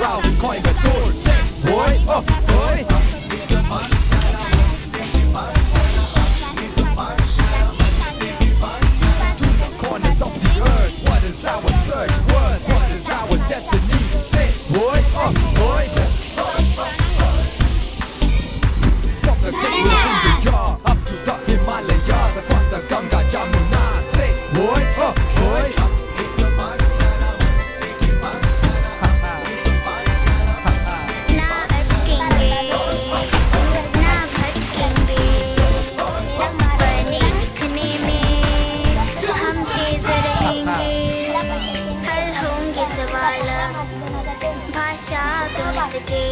round coin, but सवाल भाषा गलत के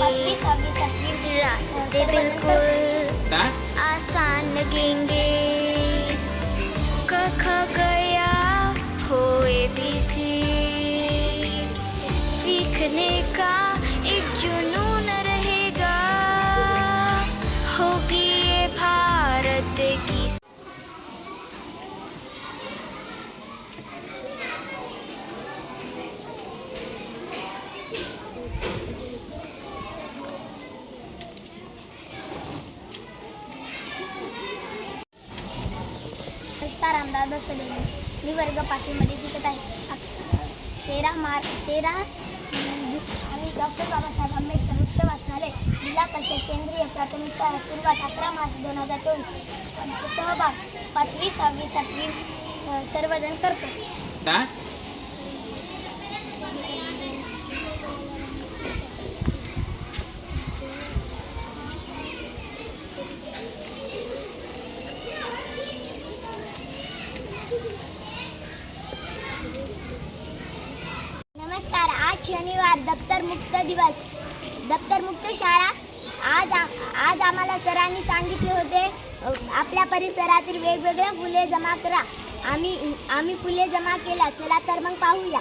रास्ते बिल्कुल आसान लगेंगे नमस्कार आमदार दस्तदेवी मी वर्ग पाचवीमध्ये शिकत आहे. तेरा मार्च तेरा अं, आम्ही डॉक्टर बाबासाहेब आंबेडकर वृक्ष वाचनालय जिल्हा परिषद केंद्रीय प्राथमिक शाळा सुरुवात अकरा मार्च दोन हजार चोवीस. सहभाग पाचवी सहावी सातवी सर्वजण करतो. शनिवार दप्तर मुक्त दिवस. दप्तर मुक्त शाळा. आज आज आम्हाला सरांनी सांगितले होते आपल्या परिसरातील वेगवेगळ्या फुले जमा करा. आम्ही आम्ही फुले जमा केला चला तर मग पाहूया.